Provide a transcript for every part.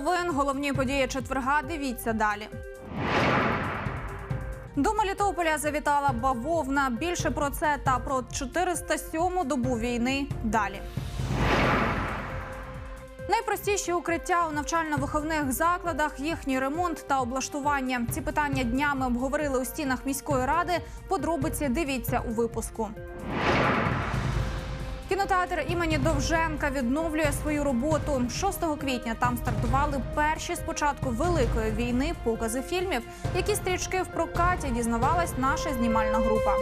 новин. Головні події четверга. Дивіться далі. До Мелітополя завітала бавовна. Більше про це та про 407-му добу війни. Далі. Найпростіші укриття у навчально-виховних закладах, їхній ремонт та облаштування. Ці питання днями обговорили у стінах міської ради. Подробиці дивіться у випуску. Кінотеатр імені Довженка відновлює свою роботу. 6 квітня там стартували перші з початку великої війни покази фільмів. Які стрічки в прокаті дізнавалась наша знімальна група.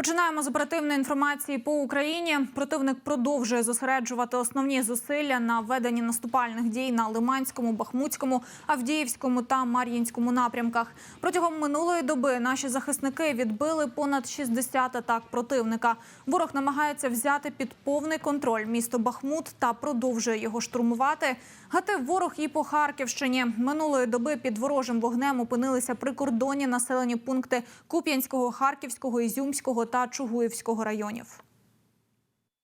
Починаємо з оперативної інформації по Україні. Противник продовжує зосереджувати основні зусилля на веденні наступальних дій на Лиманському, Бахмутському, Авдіївському та Мар'їнському напрямках. Протягом минулої доби наші захисники відбили понад 60 атак противника. Ворог намагається взяти під повний контроль місто Бахмут та продовжує його штурмувати. Гатив ворог і по Харківщині. Минулої доби під ворожим вогнем опинилися прикордонні населені пункти Куп'янського, Харківського, Ізюмського та Чугуївського районів.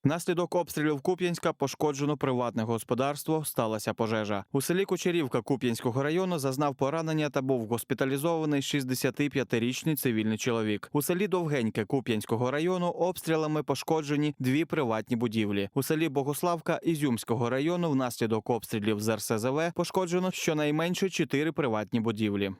Внаслідок обстрілів Куп'янська пошкоджено приватне господарство. Сталася пожежа. У селі Кучерівка Куп'янського району зазнав поранення та був госпіталізований 65-річний цивільний чоловік. У селі Довгеньке Куп'янського району обстрілами пошкоджені дві приватні будівлі. У селі Богославка Ізюмського району внаслідок обстрілів з РСЗВ пошкоджено щонайменше чотири приватні будівлі.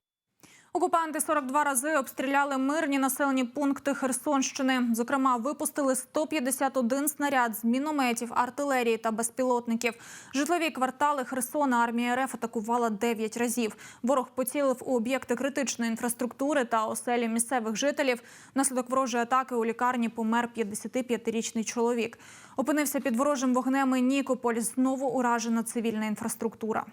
Окупанти 42 рази обстріляли мирні населені пункти Херсонщини. Зокрема, випустили 151 снаряд з мінометів, артилерії та безпілотників. Житлові квартали Херсона армія РФ атакувала 9 разів. Ворог поцілив у об'єкти критичної інфраструктури та оселі місцевих жителів. Внаслідок ворожої атаки у лікарні помер 55-річний чоловік. Опинився під ворожим вогнем і Нікополь. Знову уражена цивільна інфраструктура.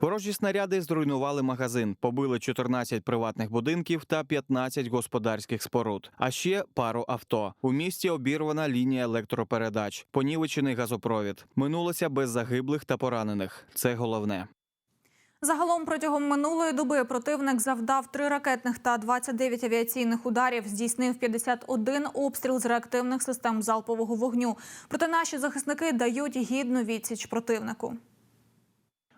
Ворожі снаряди зруйнували магазин, побили 14 приватних будинків та 15 господарських споруд. А ще пару авто. У місті обірвана лінія електропередач, понівечений газопровід. Минулося без загиблих та поранених. Це головне. Загалом протягом минулої доби противник завдав три ракетних та 29 авіаційних ударів, здійснив 51 обстріл з реактивних систем залпового вогню. Проте наші захисники дають гідну відсіч противнику.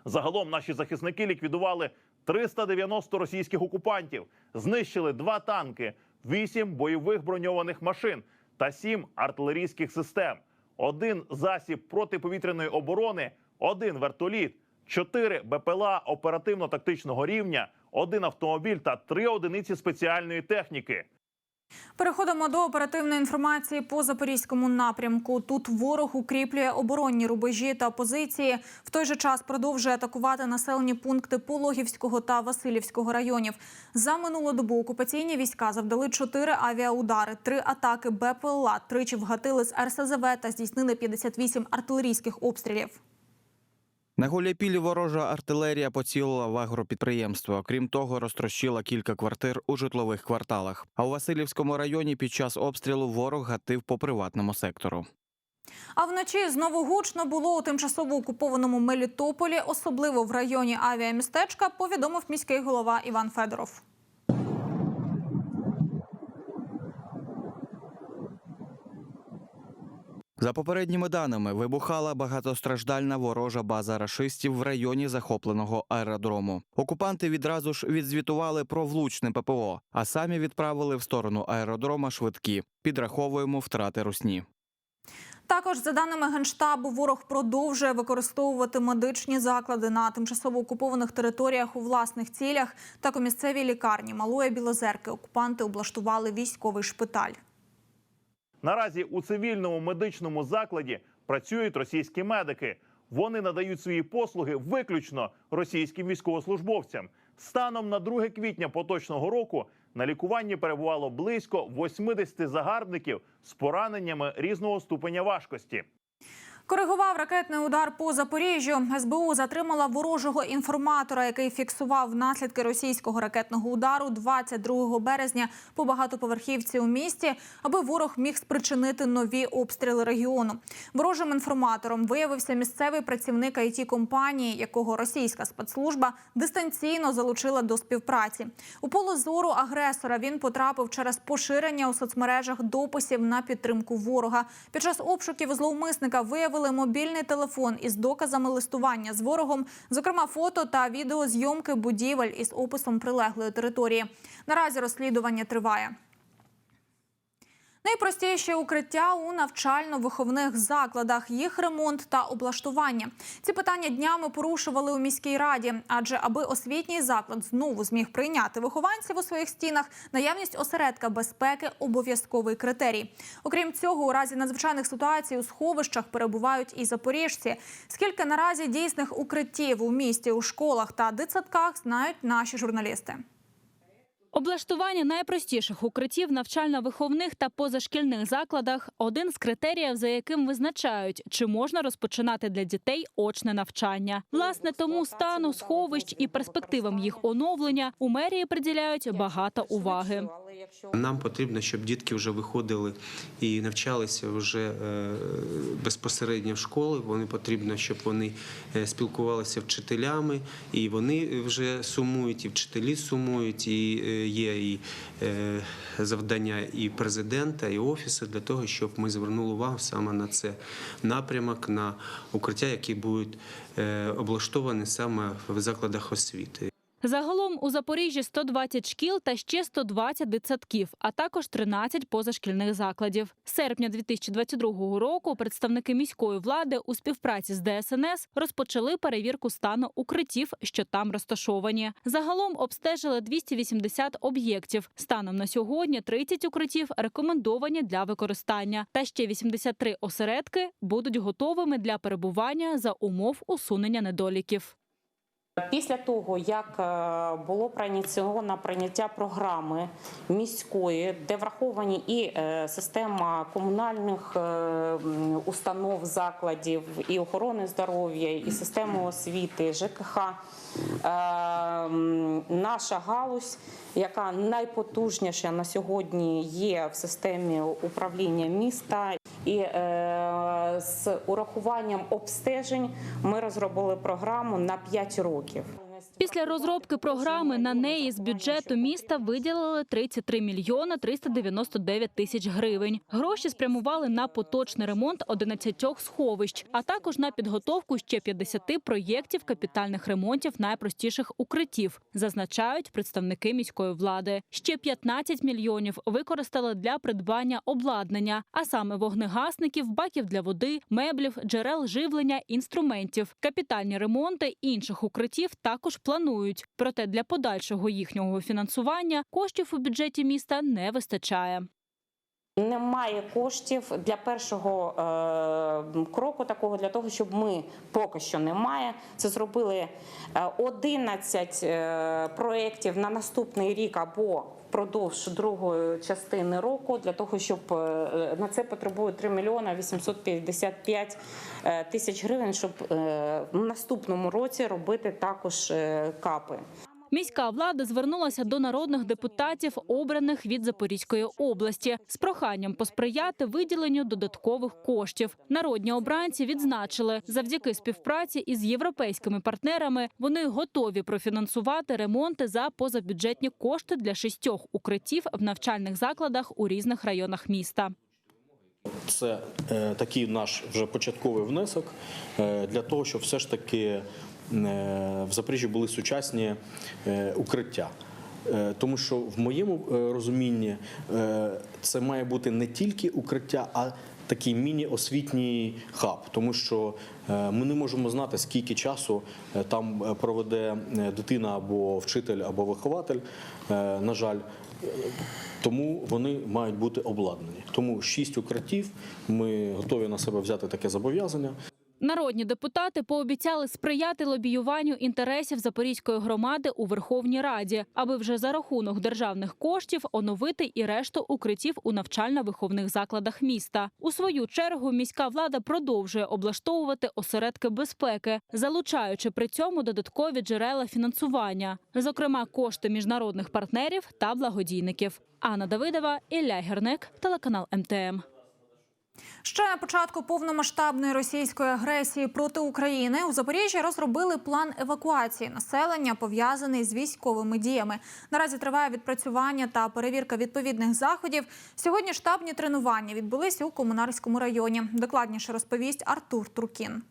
Загалом наші захисники ліквідували 390 російських окупантів, знищили два танки, 8 бойових броньованих машин та 7 артилерійських систем, один засіб протиповітряної оборони, один вертоліт, 4 БПЛА оперативно-тактичного рівня, один автомобіль та 3 одиниці спеціальної техніки. Переходимо до оперативної інформації по запорізькому напрямку. Тут ворог укріплює оборонні рубежі та позиції. В той же час продовжує атакувати населені пункти Пологівського та Васильівського районів. За минулу добу окупаційні війська завдали чотири авіаудари, три атаки БПЛА, тричі вгатили з РСЗВ та здійснили 58 артилерійських обстрілів. На Гуляпілі ворожа артилерія поцілила в агропідприємство. Крім того, розтрощила кілька квартир у житлових кварталах. А у Васильівському районі під час обстрілу ворог гатив по приватному сектору. А вночі знову гучно було у тимчасово окупованому Мелітополі, особливо в районі авіамістечка, повідомив міський голова Іван Федоров. За попередніми даними, вибухала багатостраждальна ворожа база рашистів в районі захопленого аеродрому. Окупанти відразу ж відзвітували про влучне ППО, а самі відправили в сторону аеродрома швидкі. Підраховуємо втрати русні. Також, за даними генштабу, ворог продовжує використовувати медичні заклади на тимчасово окупованих територіях у власних цілях. Так у місцевій лікарні Малої Білозерки окупанти облаштували військовий шпиталь. Наразі у цивільному медичному закладі працюють російські медики. Вони надають свої послуги виключно російським військовослужбовцям. Станом на 2 квітня поточного року на лікуванні перебувало близько 80 загарбників з пораненнями різного ступеня важкості. Коригував ракетний удар по Запоріжжю. СБУ затримала ворожого інформатора, який фіксував наслідки російського ракетного удару 22 березня по багатоповерхівці у місті, аби ворог міг спричинити нові обстріли регіону. Ворожим інформатором виявився місцевий працівник it компанії, якого російська спецслужба дистанційно залучила до співпраці. У поле зору агресора він потрапив через поширення у соцмережах дописів на підтримку ворога. Під час обшуків зловмисника виявили мобільний телефон із доказами листування з ворогом, зокрема фото та відеозйомки будівель із описом прилеглої території. Наразі розслідування триває. Найпростіше укриття у навчально-виховних закладах, їх ремонт та облаштування. Ці питання днями порушували у міській раді, адже аби освітній заклад знову зміг прийняти вихованців у своїх стінах, наявність осередка безпеки обов'язковий критерій. Окрім цього, у разі надзвичайних ситуацій у сховищах перебувають і запоріжці. Скільки наразі дійсних укриттів у місті, у школах та дитсадках знають наші журналісти. Облаштування найпростіших укриттів навчально-виховних та позашкільних закладах один з критеріїв, за яким визначають, чи можна розпочинати для дітей очне навчання. Власне, тому стану сховищ і перспективам їх оновлення у мерії приділяють багато уваги. Нам потрібно, щоб дітки вже виходили і навчалися вже е, безпосередньо в школи. Вони потрібно, щоб вони е, спілкувалися вчителями, і вони вже сумують, і вчителі сумують, і е, є і е, завдання і президента, і офісу для того, щоб ми звернули увагу саме на це напрямок, на укриття, які будуть е, облаштовані саме в закладах освіти. Загалом у Запоріжжі 120 шкіл та ще 120 дитсадків, а також 13 позашкільних закладів. З серпня 2022 року представники міської влади у співпраці з ДСНС розпочали перевірку стану укриттів, що там розташовані. Загалом обстежили 280 об'єктів. Станом на сьогодні 30 укриттів рекомендовані для використання, та ще 83 осередки будуть готовими для перебування за умов усунення недоліків. Після того, як е, було проініційовано прийняття програми міської, де враховані і е, система комунальних е, установ, закладів, і охорони здоров'я, і системи освіти, ЖКХ, наша галузь, яка найпотужніша на сьогодні є в системі управління міста, і е, з урахуванням обстежень ми розробили програму на 5 років. Після розробки програми на неї з бюджету міста виділили 33 мільйона 399 тисяч гривень. Гроші спрямували на поточний ремонт 11 сховищ, а також на підготовку ще 50 проєктів капітальних ремонтів найпростіших укриттів, зазначають представники міської влади. Ще 15 мільйонів використали для придбання обладнання, а саме вогнегасників, баків для води, меблів, джерел живлення, інструментів. Капітальні ремонти інших укриттів також планують. Проте для подальшого їхнього фінансування коштів у бюджеті міста не вистачає. Немає коштів для першого е, кроку такого для того, щоб ми поки що немає. Це зробили е, 11 е, проєктів на наступний рік або впродовж другої частини року. Для того, щоб е, на це потребує 3 мільйона 855 е, тисяч гривень, щоб е, в наступному році робити також е, капи. Міська влада звернулася до народних депутатів, обраних від Запорізької області, з проханням посприяти виділенню додаткових коштів. Народні обранці відзначили, завдяки співпраці із європейськими партнерами вони готові профінансувати ремонти за позабюджетні кошти для шістьох укриттів в навчальних закладах у різних районах міста. Це е, такий наш вже початковий внесок е, для того, щоб все ж таки в Запоріжжі були сучасні е, укриття. Е, Тому що в моєму е, розумінні е, це має бути не тільки укриття, а такий міні-освітній хаб, тому що е, ми не можемо знати, скільки часу е, там е, проведе е, дитина або вчитель, або вихователь. Е, На жаль, тому вони мають бути обладнані. Тому шість укриттів. Ми готові на себе взяти таке зобов'язання. Народні депутати пообіцяли сприяти лобіюванню інтересів Запорізької громади у Верховній Раді, аби вже за рахунок державних коштів оновити і решту укриттів у навчально-виховних закладах міста. У свою чергу міська влада продовжує облаштовувати осередки безпеки, залучаючи при цьому додаткові джерела фінансування, зокрема кошти міжнародних партнерів та благодійників. Анна Давидова, Ілля Герник, телеканал МТМ. Ще на початку повномасштабної російської агресії проти України у Запоріжжі розробили план евакуації населення, пов'язаний з військовими діями. Наразі триває відпрацювання та перевірка відповідних заходів. Сьогодні штабні тренування відбулися у Комунарському районі. Докладніше розповість Артур Туркін.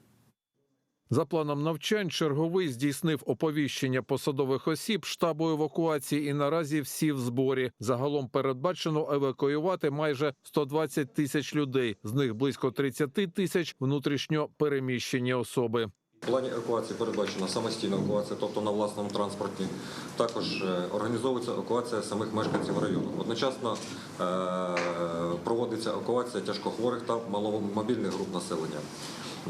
За планом навчань, черговий здійснив оповіщення посадових осіб штабу евакуації і наразі всі в зборі. Загалом передбачено евакуювати майже 120 тисяч людей. З них близько 30 тисяч внутрішньо переміщені особи. В плані евакуації передбачена самостійна евакуація, тобто на власному транспорті. Також е, організовується евакуація самих мешканців району. Одночасно е, проводиться евакуація тяжкохворих та маломобільних груп населення.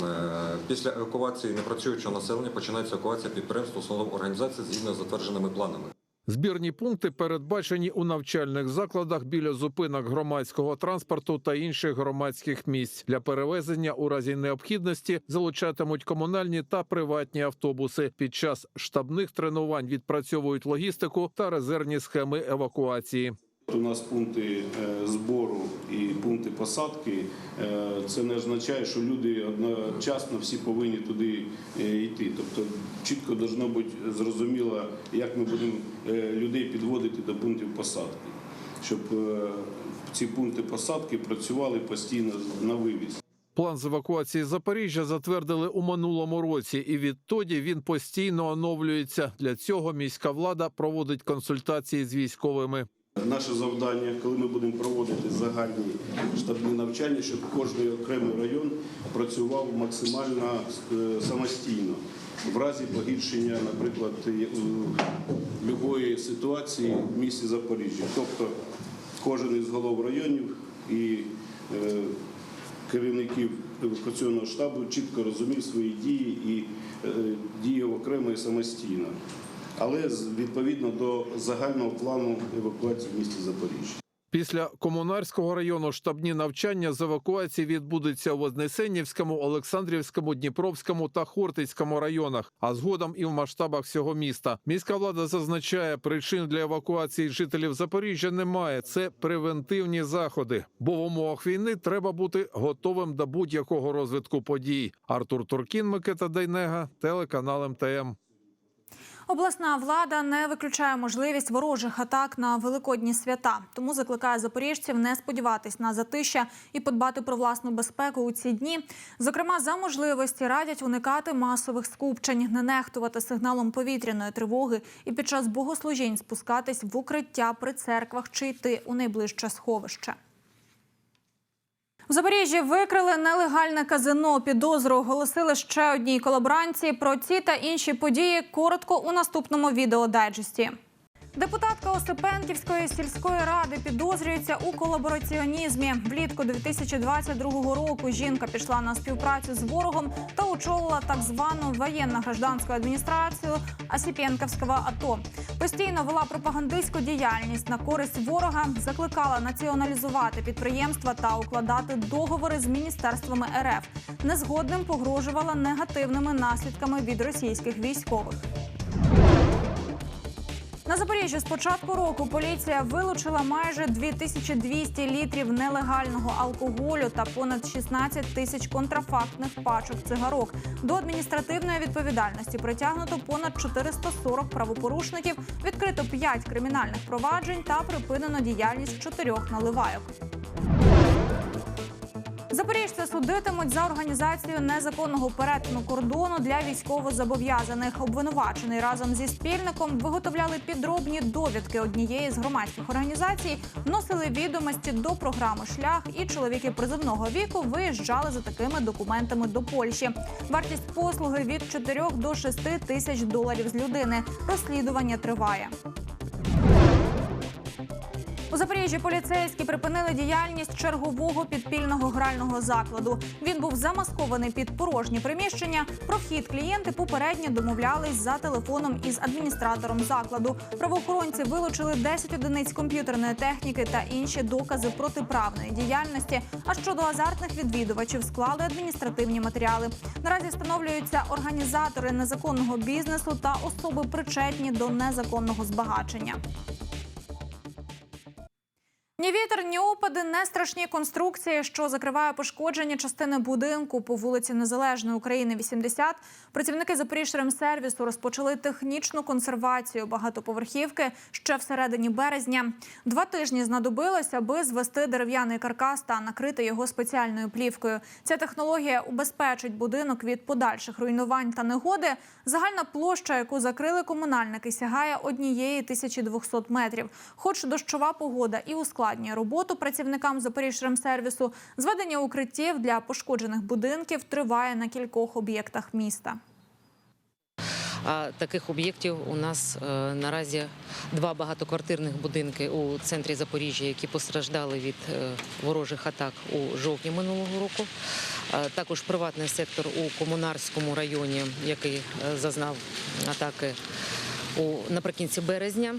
Е, Після евакуації непрацюючого населення починається евакуація підприємств, установ організації згідно з затвердженими планами. Збірні пункти передбачені у навчальних закладах біля зупинок громадського транспорту та інших громадських місць. Для перевезення у разі необхідності залучатимуть комунальні та приватні автобуси. Під час штабних тренувань відпрацьовують логістику та резервні схеми евакуації. У нас пункти е, збору і пункти посадки. Е, Це не означає, що люди одночасно всі повинні туди е, йти. Тобто чітко должно бути зрозуміло, як ми будемо людей підводити до пунктів посадки, щоб ці пункти посадки працювали постійно на вивіз. План з евакуації Запоріжжя затвердили у минулому році, і відтоді він постійно оновлюється. Для цього міська влада проводить консультації з військовими. Наше завдання, коли ми будемо проводити загальні штабні навчання, щоб кожний окремий район працював максимально е, самостійно. В разі погіршення, наприклад, е, будь-якої ситуації в місті Запоріжжя. Тобто кожен із голов районів і е, керівників евакуаційного штабу чітко розумів свої дії і діяв окремо і самостійно але відповідно до загального плану евакуації в місті Запоріжжя. Після комунарського району штабні навчання з евакуації відбудуться у Вознесенівському, Олександрівському, Дніпровському та Хортицькому районах, а згодом і в масштабах всього міста. Міська влада зазначає, причин для евакуації жителів Запоріжжя немає. Це превентивні заходи. Бо в умовах війни треба бути готовим до будь-якого розвитку подій. Артур Туркін, Микита Дайнега, телеканал МТМ. Обласна влада не виключає можливість ворожих атак на великодні свята, тому закликає запоріжців не сподіватись на затища і подбати про власну безпеку у ці дні. Зокрема, за можливості радять уникати масових скупчень, не нехтувати сигналом повітряної тривоги і під час богослужінь спускатись в укриття при церквах чи йти у найближче сховище. У Запоріжжі викрили нелегальне казино. Підозру оголосили ще одній колаборанці. Про ці та інші події коротко у наступному відеодайджесті. Депутатка Осипенківської сільської ради підозрюється у колабораціонізмі. Влітку 2022 року жінка пішла на співпрацю з ворогом та очолила так звану воєнно-гражданську адміністрацію Осипенківського АТО. Постійно вела пропагандистську діяльність на користь ворога, закликала націоналізувати підприємства та укладати договори з міністерствами РФ. Незгодним погрожувала негативними наслідками від російських військових. На Запоріжжі з початку року поліція вилучила майже 2200 літрів нелегального алкоголю та понад 16 тисяч контрафактних пачок цигарок. До адміністративної відповідальності притягнуто понад 440 правопорушників, відкрито 5 кримінальних проваджень та припинено діяльність чотирьох наливайок. Запоріжці судитимуть за організацію незаконного перетину кордону для військовозобов'язаних. Обвинувачений разом зі спільником виготовляли підробні довідки однієї з громадських організацій, вносили відомості до програми Шлях, і чоловіки призовного віку виїжджали за такими документами до Польщі. Вартість послуги від 4 до 6 тисяч доларів з людини. Розслідування триває. У Запоріжжі поліцейські припинили діяльність чергового підпільного грального закладу. Він був замаскований під порожні приміщення. Про вхід клієнти попередньо домовлялись за телефоном із адміністратором закладу. Правоохоронці вилучили 10 одиниць комп'ютерної техніки та інші докази протиправної діяльності. А щодо азартних відвідувачів склали адміністративні матеріали. Наразі встановлюються організатори незаконного бізнесу та особи причетні до незаконного збагачення. Ні вітер, ні опади, не страшні конструкції, що закриває пошкоджені частини будинку по вулиці Незалежної України, 80. Працівники Запоріжремсервісу розпочали технічну консервацію багатоповерхівки ще всередині березня. Два тижні знадобилось, аби звести дерев'яний каркас та накрити його спеціальною плівкою. Ця технологія убезпечить будинок від подальших руйнувань та негоди. Загальна площа, яку закрили комунальники, сягає однієї 1200 метрів. Хоч дощова погода і ускладнює роботу працівникам Запоріжремсервісу, зведення укриттів для пошкоджених будинків триває на кількох об'єктах міста. Таких об'єктів у нас е, наразі два багатоквартирних будинки у центрі Запоріжжя, які постраждали від е, ворожих атак у жовтні минулого року. Також приватний сектор у Комунарському районі, який е, зазнав атаки наприкінці березня.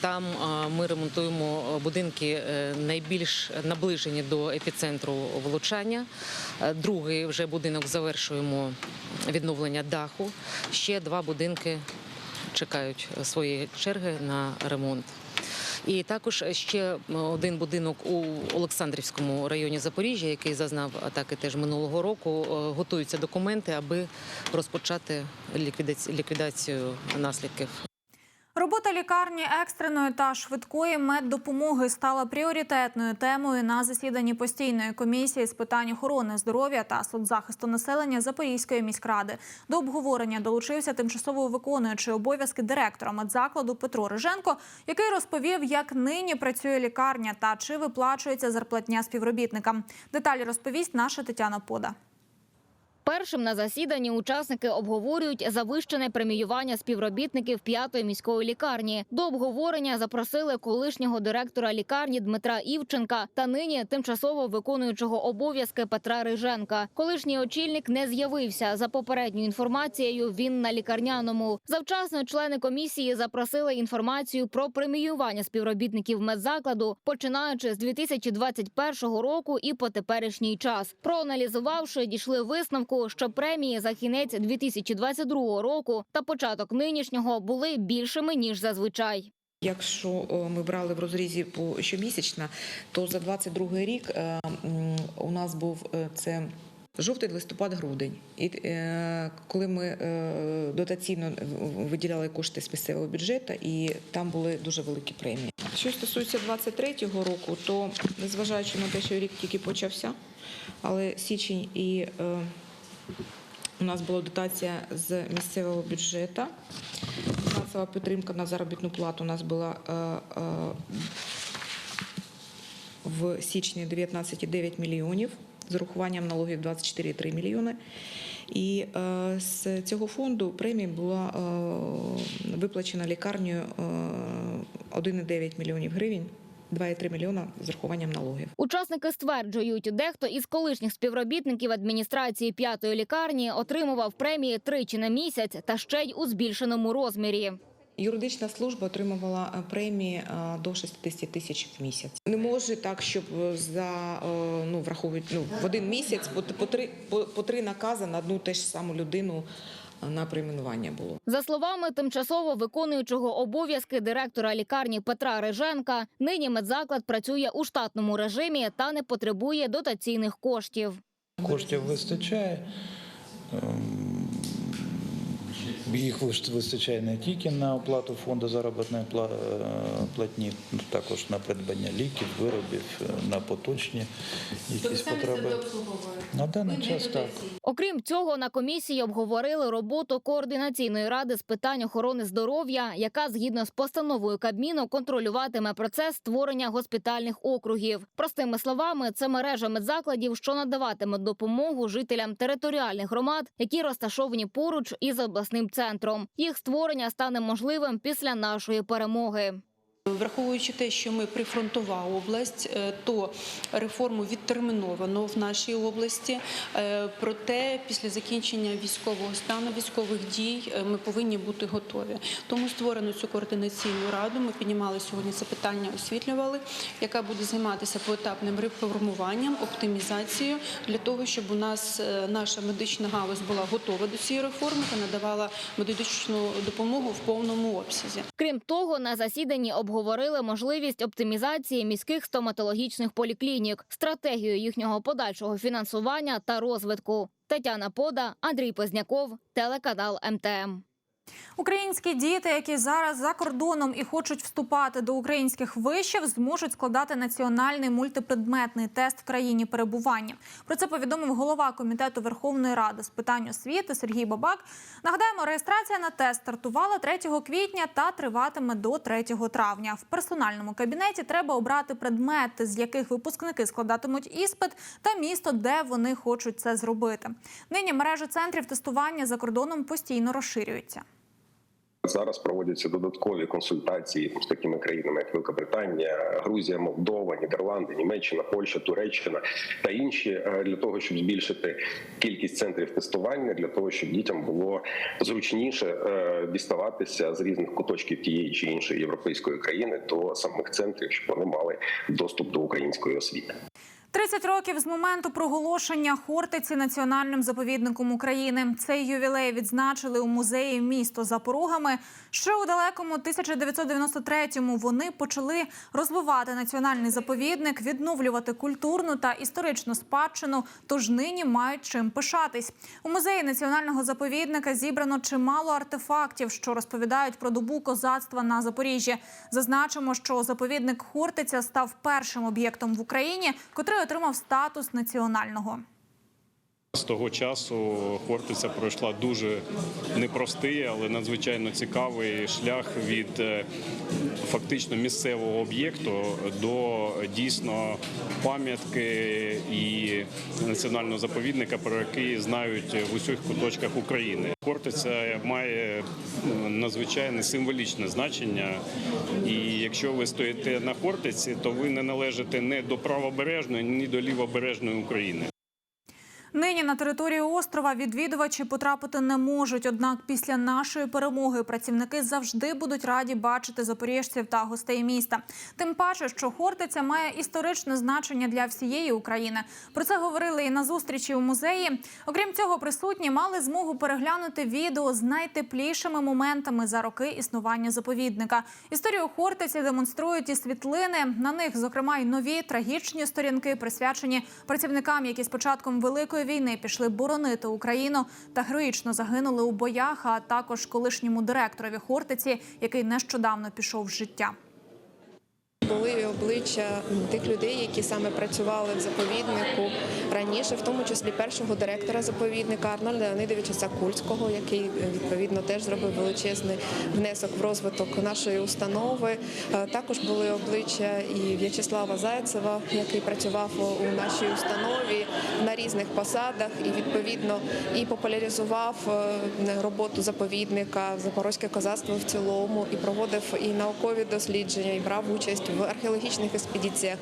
Там ми ремонтуємо е, будинки е, найбільш наближені до епіцентру влучання. Е, Другий вже будинок завершуємо відновлення даху. Ще два будинки чекають своєї черги на ремонт. І також ще один будинок у Олександрівському районі Запоріжжя, який зазнав атаки теж минулого року. Готуються документи, аби розпочати ліквідацію наслідків. Робота лікарні екстреної та швидкої меддопомоги стала пріоритетною темою на засіданні постійної комісії з питань охорони здоров'я та соцзахисту населення Запорізької міськради. До обговорення долучився тимчасово виконуючий обов'язки директора медзакладу Петро Риженко, який розповів, як нині працює лікарня та чи виплачується зарплатня співробітникам. Деталі розповість наша Тетяна Пода. Першим на засіданні учасники обговорюють завищене преміювання співробітників п'ятої міської лікарні. До обговорення запросили колишнього директора лікарні Дмитра Івченка та нині тимчасово виконуючого обов'язки Петра Риженка. Колишній очільник не з'явився. За попередньою інформацією, він на лікарняному. Завчасно члени комісії запросили інформацію про преміювання співробітників медзакладу, починаючи з 2021 року і по теперішній час. Проаналізувавши, дійшли висновку, що премії за кінець 2022 року та початок нинішнього були більшими ніж зазвичай. Якщо ми брали в розрізі по щомісячно, то за 22 рік е, у нас був е, це. Жовтий листопад, грудень, і е, коли ми е, дотаційно виділяли кошти з місцевого бюджету, і там були дуже великі премії. Що стосується 23-го року, то незважаючи на те, що рік тільки почався, але січень і е, у нас була дотація з місцевого бюджету. Фінансова підтримка на заробітну плату у нас була е, е, в січні 19,9 мільйонів з урахуванням налогів 24,3 мільйони. І е, з цього фонду премія була виплачена лікарнею е, 1,9 мільйонів гривень, 2,3 мільйона з урахуванням налогів. Учасники стверджують, дехто із колишніх співробітників адміністрації п'ятої лікарні отримував премії тричі на місяць та ще й у збільшеному розмірі. Юридична служба отримувала е, премії е, до 60 тисяч в місяць. Не може так, щоб е, за ну враховують ну в один місяць по, по три по, по три накази на одну те ж саму людину на прийменування було. За словами тимчасово виконуючого обов'язки директора лікарні Петра Риженка, нині медзаклад працює у штатному режимі та не потребує дотаційних коштів. Коштів вистачає. Їх вистачає не тільки на оплату фонду заробітної е, платні, також на придбання ліків, виробів, е, на поточні якісь потреби. На даний час так. Окрім цього, на комісії обговорили роботу координаційної ради з питань охорони здоров'я, яка згідно з постановою Кабміну контролюватиме процес створення госпітальних округів. Простими словами, це мережа медзакладів, що надаватиме допомогу жителям територіальних громад, які розташовані поруч із обласним центром. Їх створення стане можливим після нашої перемоги. Враховуючи те, що ми прифронтова область, е, то реформу відтерміновано в нашій області. Е, Проте після закінчення військового стану, військових дій е, ми повинні бути готові. Тому створено цю координаційну раду. Ми піднімали сьогодні це питання, освітлювали, яка буде займатися поетапним реформуванням, оптимізацією для того, щоб у нас наша медична галузь була готова до цієї реформи та надавала медичну допомогу в повному обсязі. Крім того, на засіданні обговорили можливість оптимізації міських стоматологічних поліклінік, стратегію їхнього подальшого фінансування та розвитку. Тетяна Пода, Андрій Позняков, телеканал МТМ. Українські діти, які зараз за кордоном і хочуть вступати до українських вишів, зможуть складати національний мультипредметний тест в країні перебування. Про це повідомив голова комітету Верховної Ради з питань освіти Сергій Бабак. Нагадаємо, реєстрація на тест стартувала 3 квітня та триватиме до 3 травня. В персональному кабінеті треба обрати предмети, з яких випускники складатимуть іспит, та місто, де вони хочуть це зробити. Нині мережа центрів тестування за кордоном постійно розширюється. Зараз проводяться додаткові консультації з такими країнами, як Великобританія, Грузія, Молдова, Нідерланди, Німеччина, Польща, Туреччина та інші е, для того, щоб збільшити кількість центрів тестування, для того, щоб дітям було зручніше е, діставатися з різних куточків тієї чи іншої європейської країни до самих центрів, щоб вони мали доступ до української освіти. 30 років з моменту проголошення Хортиці національним заповідником України. Цей ювілей відзначили у музеї місто за порогами. Ще у далекому 1993-му вони почали розвивати національний заповідник, відновлювати культурну та історичну спадщину. Тож нині мають чим пишатись. У музеї національного заповідника зібрано чимало артефактів, що розповідають про добу козацтва на Запоріжжі. Зазначимо, що заповідник Хортиця став першим об'єктом в Україні, котрий отримав статус національного. З того часу Хортиця пройшла дуже непростий, але надзвичайно цікавий шлях від е, фактично місцевого об'єкту до дійсно пам'ятки і національного заповідника, про який знають в усіх куточках України. Хортиця має надзвичайне символічне значення, і якщо ви стоїте на Хортиці, то ви не належите не до правобережної, ні до лівобережної України. Нині на територію острова відвідувачі потрапити не можуть. Однак після нашої перемоги працівники завжди будуть раді бачити запоріжців та гостей міста. Тим паче, що Хортиця має історичне значення для всієї України. Про це говорили і на зустрічі у музеї. Окрім цього, присутні мали змогу переглянути відео з найтеплішими моментами за роки існування заповідника. Історію Хортиці демонструють і світлини. На них, зокрема, й нові трагічні сторінки, присвячені працівникам, які з початком великої війни пішли боронити Україну та героїчно загинули у боях, а також колишньому директорові Хортиці, який нещодавно пішов з життя. Були обличчя тих людей, які саме працювали в заповіднику раніше, в тому числі першого директора заповідника Арнольда Леонидовича Сакульського, який відповідно теж зробив величезний внесок в розвиток нашої установи. Е, Також були обличчя і В'ячеслава Зайцева, який працював у нашій установі на різних посадах, і відповідно і популяризував е, роботу заповідника, запорозьке козацтво в цілому, і проводив і наукові дослідження, і брав участь в археологічних експедиціях.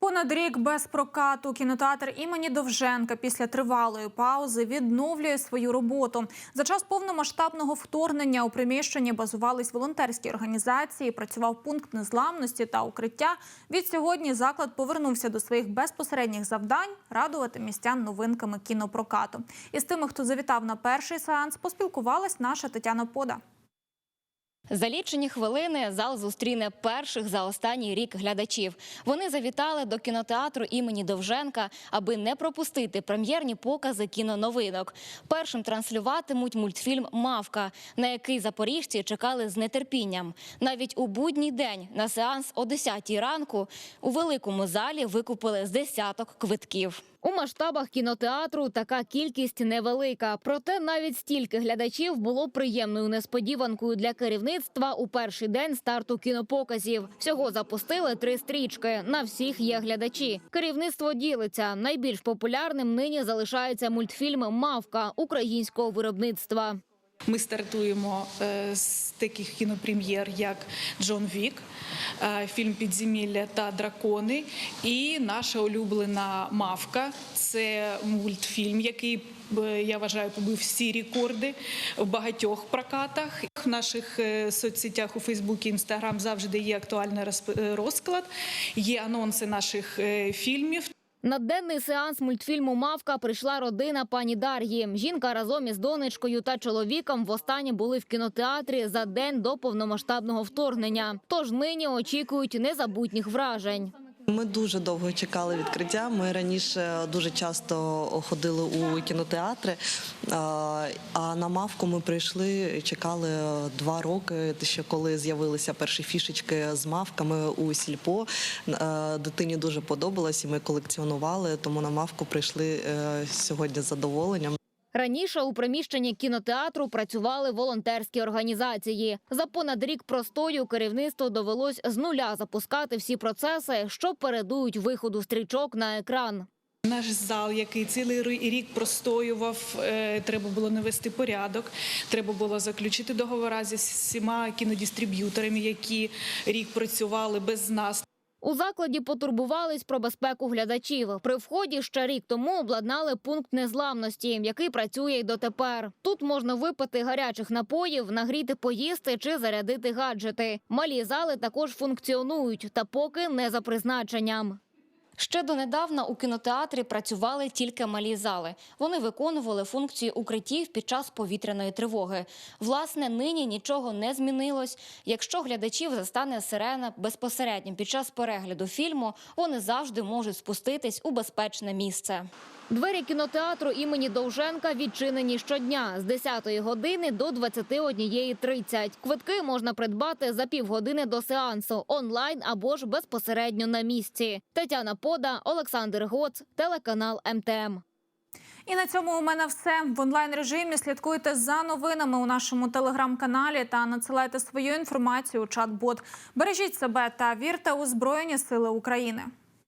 Понад рік без прокату кінотеатр імені Довженка після тривалої паузи відновлює свою роботу. За час повномасштабного вторгнення у приміщенні базувались волонтерські організації, працював пункт незламності та укриття. Від сьогодні заклад повернувся до своїх безпосередніх завдань радувати містян новинками кінопрокату. І з тими, хто завітав на перший сеанс, поспілкувалась наша Тетяна Пода. За лічені хвилини зал зустріне перших за останній рік глядачів. Вони завітали до кінотеатру імені Довженка, аби не пропустити прем'єрні покази кіноновинок. Першим транслюватимуть мультфільм Мавка, на який запоріжці чекали з нетерпінням. Навіть у будній день на сеанс о 10 ранку у великому залі викупили з десяток квитків. У масштабах кінотеатру така кількість невелика. Проте навіть стільки глядачів було приємною несподіванкою для керівництва у перший день старту кінопоказів. Всього запустили три стрічки. На всіх є глядачі. Керівництво ділиться. Найбільш популярним нині залишається мультфільм Мавка українського виробництва. Ми стартуємо е, з таких кінопрем'єр, як Джон Вік, е, фільм Підземілля та дракони. І наша улюблена Мавка це мультфільм, який е, я вважаю побив всі рекорди в багатьох прокатах. В наших соцсетях у Фейсбуці, Інстаграм завжди є актуальний розклад, є анонси наших фільмів. На денний сеанс мультфільму Мавка прийшла родина пані Дар'ї. Жінка разом із донечкою та чоловіком востаннє були в кінотеатрі за день до повномасштабного вторгнення. Тож нині очікують незабутніх вражень. Ми дуже довго чекали відкриття. Ми раніше дуже часто ходили у кінотеатри. А на мавку ми прийшли, чекали два роки. Ще коли з'явилися перші фішечки з мавками у сільпо. Е, Дитині дуже подобалось, і ми колекціонували. Тому на мавку прийшли е, сьогодні з задоволенням. Раніше у приміщенні кінотеатру працювали волонтерські організації. За понад рік простою керівництву довелось з нуля запускати всі процеси, що передують виходу стрічок на екран. Наш зал, який цілий рік простоював, е, треба було навести порядок. Треба було заключити договори зі всіма кінодистриб'юторами, які рік працювали без нас. У закладі потурбувались про безпеку глядачів. При вході ще рік тому обладнали пункт незламності, який працює й дотепер. Тут можна випити гарячих напоїв, нагріти поїсти чи зарядити гаджети. Малі зали також функціонують, та поки не за призначенням. Ще донедавна у кінотеатрі працювали тільки малі зали. Вони виконували функції укриттів під час повітряної тривоги. Власне, нині нічого не змінилось. Якщо глядачів застане сирена безпосередньо під час перегляду фільму, вони завжди можуть спуститись у безпечне місце. Двері кінотеатру імені Довженка відчинені щодня з 10 години до 21.30. Квитки можна придбати за півгодини до сеансу онлайн або ж безпосередньо на місці. Тетяна Пода, Олександр Гоц, телеканал МТМ. І на цьому у мене все в онлайн режимі. Слідкуйте за новинами у нашому телеграм-каналі та надсилайте свою інформацію у чат-бот. Бережіть себе та вірте у Збройні Сили України.